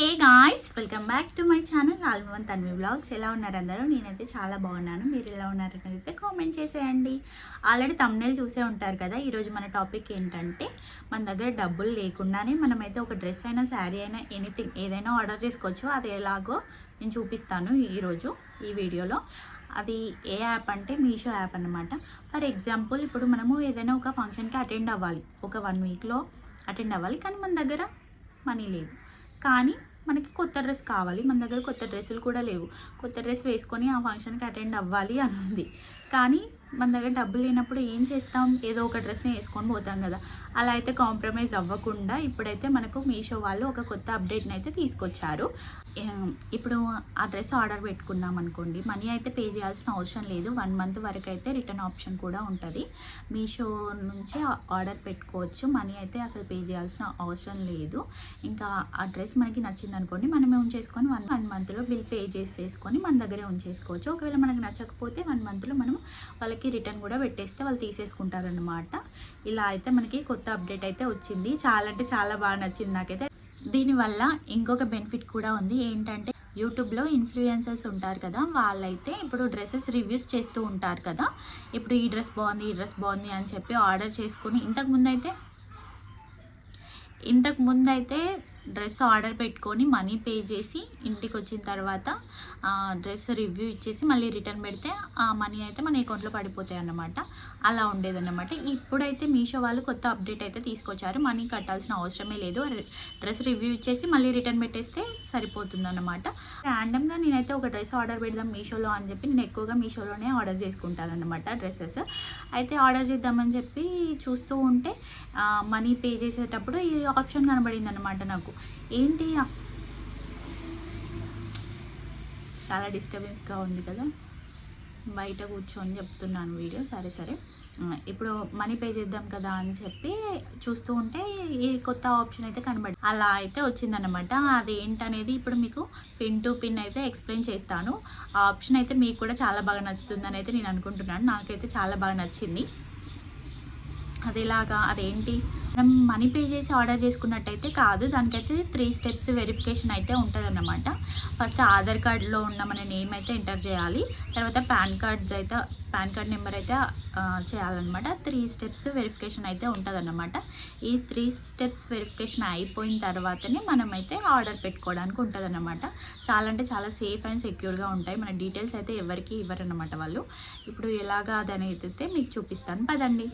Hey guys welcome back to my channel ఆల్మన్ Tanvi blogs ఎలా ఉన్నారు అందరూ? నేనైతే చాలా బాగున్నాను. మీరు ఎలా ఉన్నారు అయితే కామెంట్ చేసేయండి. ఆల్రెడీ తమ్నేల్ చూసే ఉంటారు కదా ఈరోజు మన టాపిక్ ఏంటంటే మన దగ్గర డబ్బులు లేకుండానే మనమైతే ఒక డ్రెస్ అయినా శారీ అయినా ఎనీథింగ్ ఏదైనా ఆర్డర్ చేసుకోవచ్చు. అది ఎలాగో నేను చూపిస్తాను ఈరోజు ఈ వీడియోలో. అది ఏ యాప్ అంటే మీషో యాప్ అన్నమాట. ఫర్ ఎగ్జాంపుల్ ఇప్పుడు మనము ఏదైనా ఒక ఫంక్షన్కి అటెండ్ అవ్వాలి. ఒక వన్ వీక్లో అటెండ్ అవ్వాలి. కానీ మన దగ్గర మనీ లేదు. కానీ మనకి కొత్త డ్రెస్ కావాలి. మన దగ్గర కొత్త డ్రెస్సులు కూడా లేవు. కొత్త డ్రెస్ వేసుకొని ఆ ఫంక్షన్కి అటెండ్ అవ్వాలి అని ఉంది కానీ మన దగ్గర డబ్బులు లేనప్పుడు ఏం చేస్తాం? ఏదో ఒక డ్రెస్ని వేసుకొని పోతాం కదా. అలా అయితే కాంప్రమైజ్ అవ్వకుండా ఇప్పుడైతే మనకు మీషో వాళ్ళు ఒక కొత్త అప్డేట్ని అయితే తీసుకొచ్చారు. ఇప్పుడు ఆ డ్రెస్ ఆర్డర్ పెట్టుకున్నాం అనుకోండి మనీ అయితే పే చేయాల్సిన అవసరం లేదు. వన్ మంత్ వరకు అయితే రిటర్న్ ఆప్షన్ కూడా ఉంటుంది. మీషో నుంచి ఆర్డర్ పెట్టుకోవచ్చు. మనీ అయితే అసలు పే చేయాల్సిన అవసరం లేదు. ఇంకా ఆ డ్రెస్ మనకి నచ్చింది అనుకోండి మనమే ఉంచేసుకొని వన్ వన్ మంత్లో బిల్ పే చేసేసుకొని మన దగ్గరే ఉంచేసుకోవచ్చు. ఒకవేళ మనకు నచ్చకపోతే వన్ మంత్లో మనం వాళ్ళకి రిటర్న్ కూడా పెట్టేస్తే వాళ్ళు తీసేసుకుంటారనమాట ఇలా అయితే మనకి కొత్త అప్డేట్ అయితే వచ్చింది. చాలా అంటే చాలా బాగా నచ్చింది నాకైతే. దీనివల్ల ఇంకొక బెనిఫిట్ కూడా ఉంది. ఏంటంటే యూట్యూబ్లో ఇన్ఫ్లుయెన్సర్స్ ఉంటారు కదా వాళ్ళైతే ఇప్పుడు డ్రెస్సెస్ రివ్యూస్ చేస్తూ ఉంటారు కదా. ఇప్పుడు ఈ డ్రెస్ బాగుంది ఈ డ్రెస్ బాగుంది అని చెప్పి ఆర్డర్ చేసుకుని ఇంతకు ముందు అయితే ఇంతకు ముందు అయితే డ్రెస్ ఆర్డర్ పెట్టుకొని మనీ పే చేసి ఇంటికి వచ్చిన తర్వాత డ్రెస్ రివ్యూ ఇచ్చేసి మళ్ళీ రిటర్న్ పెడితే ఆ మనీ అయితే మన అకౌంట్లో పడిపోతాయి అన్నమాట. అలా ఉండేదన్నమాట. ఇప్పుడైతే మీషో వాళ్ళు కొత్త అప్డేట్ అయితే తీసుకొచ్చారు. మనీ కట్టాల్సిన అవసరమే లేదు. డ్రెస్ రివ్యూ ఇచ్చేసి మళ్ళీ రిటర్న్ పెట్టేస్తే సరిపోతుందన్నమాట. ర్యాండమ్గా నేనైతే ఒక డ్రెస్ ఆర్డర్ పెడదాం మీషోలో అని చెప్పి నేను ఎక్కువగా మీషోలోనే ఆర్డర్ చేసుకుంటాను అనమాట డ్రెస్సెస్. అయితే ఆర్డర్ చేద్దామని చెప్పి చూస్తూ ఉంటే మనీ పే చేసేటప్పుడు ఈ ఆప్షన్ కనబడింది అనమాట నాకు. ఏంటి చాలా డిస్టర్బెన్స్గా ఉంది కదా? బయట కూర్చొని చెప్తున్నాను వీడియో. సరే సరే. ఇప్పుడు మనీ పే చేద్దాం కదా అని చెప్పి చూస్తూ ఉంటే ఈ కొత్త ఆప్షన్ అయితే కనబడి అలా అయితే వచ్చిందనమాట అది ఏంటనేది ఇప్పుడు మీకు పిన్ టు పిన్ అయితే ఎక్స్ప్లెయిన్ చేస్తాను. ఆ ఆప్షన్ అయితే మీకు కూడా చాలా బాగా నచ్చుతుందని అయితే నేను అనుకుంటున్నాను. నాకైతే చాలా బాగా నచ్చింది. అది ఇలాగా అదేంటి? మనం మనీ పే చేసి ఆర్డర్ చేసుకున్నట్టయితే కాదు. దానికైతే త్రీ స్టెప్స్ వెరిఫికేషన్ అయితే ఉంటుందన్నమాట. ఫస్ట్ ఆధార్ కార్డులో ఉన్న మన నేమ్ అయితే ఎంటర్ చేయాలి. తర్వాత పాన్ కార్డ్ అయితే పాన్ కార్డ్ నెంబర్ అయితే చేయాలన్నమాట. త్రీ స్టెప్స్ వెరిఫికేషన్ అయితే ఉంటుందన్నమాట. ఈ త్రీ స్టెప్స్ వెరిఫికేషన్ అయిపోయిన తర్వాతనే మనమైతే ఆర్డర్ పెట్టుకోవడానికి ఉంటుందన్నమాట. చాలా అంటే చాలా సేఫ్ అండ్ సెక్యూర్గా ఉంటాయి. మన డీటెయిల్స్ అయితే ఎవరికి ఇవ్వరన్నమాట వాళ్ళు. ఇప్పుడు ఎలాగా అది అనేది మీకు చూపిస్తాను. పదండి.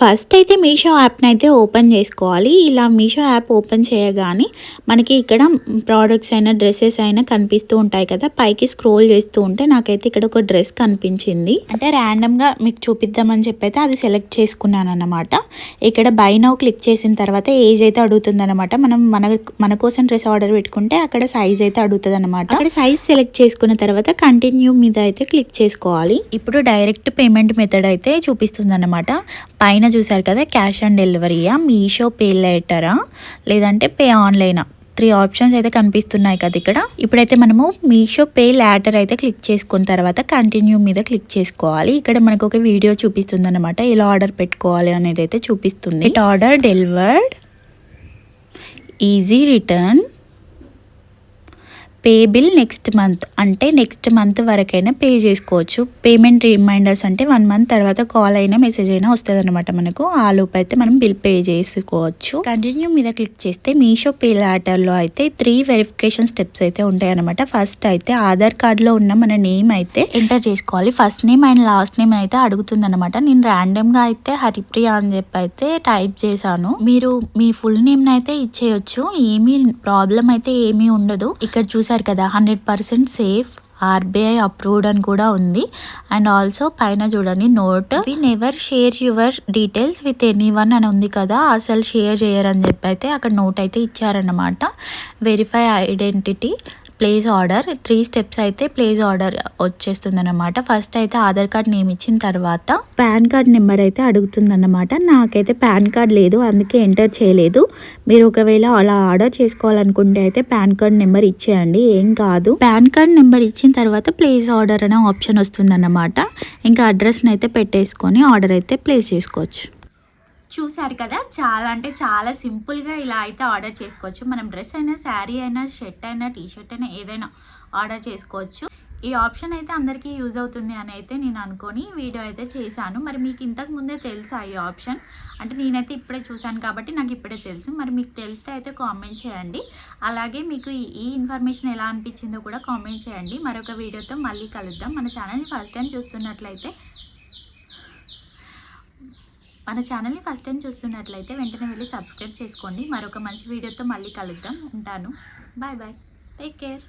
ఫస్ట్ అయితే మీషో యాప్ని అయితే ఓపెన్ చేసుకోవాలి. ఇలా మీషో యాప్ ఓపెన్ చేయగానే మనకి ఇక్కడ ప్రోడక్ట్స్ అయినా డ్రెస్సెస్ అయినా కనిపిస్తూ ఉంటాయి కదా. పైకి స్క్రోల్ చేస్తూ ఉంటే నాకైతే ఇక్కడ ఒక డ్రెస్ కనిపించింది. అంటే ర్యాండమ్గా మీకు చూపిద్దామని చెప్పి అయితే అది సెలెక్ట్ చేసుకున్నాను అనమాట ఇక్కడ బై నౌ క్లిక్ చేసిన తర్వాత ఏజ్ అయితే అడుగుతుంది అనమాట మనం మన మన కోసం డ్రెస్ ఆర్డర్ పెట్టుకుంటే అక్కడ సైజ్ అయితే అడుగుతుంది అనమాట అక్కడ సైజ్ సెలెక్ట్ చేసుకున్న తర్వాత కంటిన్యూ మీద అయితే క్లిక్ చేసుకోవాలి. ఇప్పుడు డైరెక్ట్ పేమెంట్ మెథడ్ అయితే చూపిస్తుంది అనమాట పైన చూశారు కదా క్యాష్ ఆన్ డెలివరీయా మీషో పే లెటరా లేదంటే పే ఆన్లైనా? త్రీ ఆప్షన్స్ అయితే కనిపిస్తున్నాయి కదా ఇక్కడ. ఇప్పుడైతే మనము మీషో పే లాటర్ అయితే క్లిక్ చేసుకున్న తర్వాత కంటిన్యూ మీద క్లిక్ చేసుకోవాలి. ఇక్కడ మనకు ఒక వీడియో చూపిస్తుంది అనమాట ఎలా ఆర్డర్ పెట్టుకోవాలి అనేది అయితే చూపిస్తుంది. It order delivered easy return pay bill next month అంటే నెక్స్ట్ మంత్ వరకైనా పే చేసుకోవచ్చు. పేమెంట్ రిమైండర్స్ అంటే వన్ మంత్ తర్వాత కాల్ అయినా మెసేజ్ అయినా వస్తుంది అనమాట మనకు. ఆ లోపు అయితే మనం బిల్ పే చేసుకోవచ్చు. కంటిన్యూ మీద క్లిక్ చేస్తే మీషో పే లాటర్లో అయితే త్రీ వెరిఫికేషన్ స్టెప్స్ అయితే ఉంటాయి అనమాట ఫస్ట్ అయితే ఆధార్ కార్డులో ఉన్న మన నేమ్ అయితే ఎంటర్ చేసుకోవాలి. First name and last name అయితే అడుగుతుంది అనమాట నేను ర్యాండమ్గా అయితే హరిప్రియ అని చెప్పి అయితే టైప్ చేశాను. మీరు మీ ఫుల్ నేమ్ అయితే ఇచ్చేయచ్చు. ఏమీ ప్రాబ్లం అయితే ఏమీ ఉండదు. ఇక్కడ చూసారు కదా hundred percent safe RBI approved అని కూడా ఉంది. అండ్ ఆల్సో పైన చూడండి note we never share your details with anyone అని ఉంది కదా అసలు షేర్ చేయరని చెప్పి అయితే అక్కడ నోట్ అయితే ఇచ్చారన్నమాట. Verify identity place order three steps అయితే ప్లేస్ ఆర్డర్ వచ్చేస్తుంది అనమాట ఫస్ట్ అయితే ఆధార్ కార్డ్ నేమ్ ఇచ్చిన తర్వాత పాన్ కార్డ్ నెంబర్ అయితే అడుగుతుంది అనమాట నాకైతే పాన్ కార్డ్ లేదు అందుకే ఎంటర్ చేయలేదు. మీరు ఒకవేళ అలా ఆర్డర్ చేసుకోవాలనుకుంటే అయితే పాన్ కార్డ్ నెంబర్ ఇచ్చేయండి ఏం కాదు. పాన్ కార్డ్ నెంబర్ ఇచ్చిన తర్వాత ప్లేస్ ఆర్డర్ అనే ఆప్షన్ వస్తుందన్నమాట. ఇంకా అడ్రస్ని అయితే పెట్టేసుకొని ఆర్డర్ అయితే ప్లేస్ చేసుకోవచ్చు. చూశారు కదా చాలా అంటే చాలా సింపుల్గా ఇలా అయితే ఆర్డర్ చేసుకోవచ్చు. మనం డ్రెస్ అయినా శారీ అయినా షర్ట్ అయినా టీ షర్ట్ అయినా ఏదైనా ఆర్డర్ చేసుకోవచ్చు. ఈ ఆప్షన్ అయితే అందరికీ యూజ్ అవుతుంది అని అయితే నేను అనుకొని వీడియో అయితే చేశాను. మరి మీకు ఇంతకు ముందే తెలుసా ఈ ఆప్షన్? అంటే నేనైతే ఇప్పుడే చూశాను కాబట్టి నాకు ఇప్పుడే తెలుసు. మరి మీకు తెలిస్తే అయితే కామెంట్ చేయండి. అలాగే మీకు ఈ- ఈ ఇన్ఫర్మేషన్ ఎలా అనిపించిందో కూడా కామెంట్ చేయండి. మరొక వీడియోతో మళ్ళీ కలుద్దాం. మన ఛానల్ని ఫస్ట్ టైం చూస్తున్నట్లయితే మన ఛానల్ని ఫస్ట్ టైం చూస్తున్నట్లయితే వెంటనే వెళ్ళి సబ్స్క్రైబ్ చేసుకోండి. మరొక మంచి వీడియోతో మళ్ళీ కలుద్దాం. ఉంటాను. Bye bye. Take care.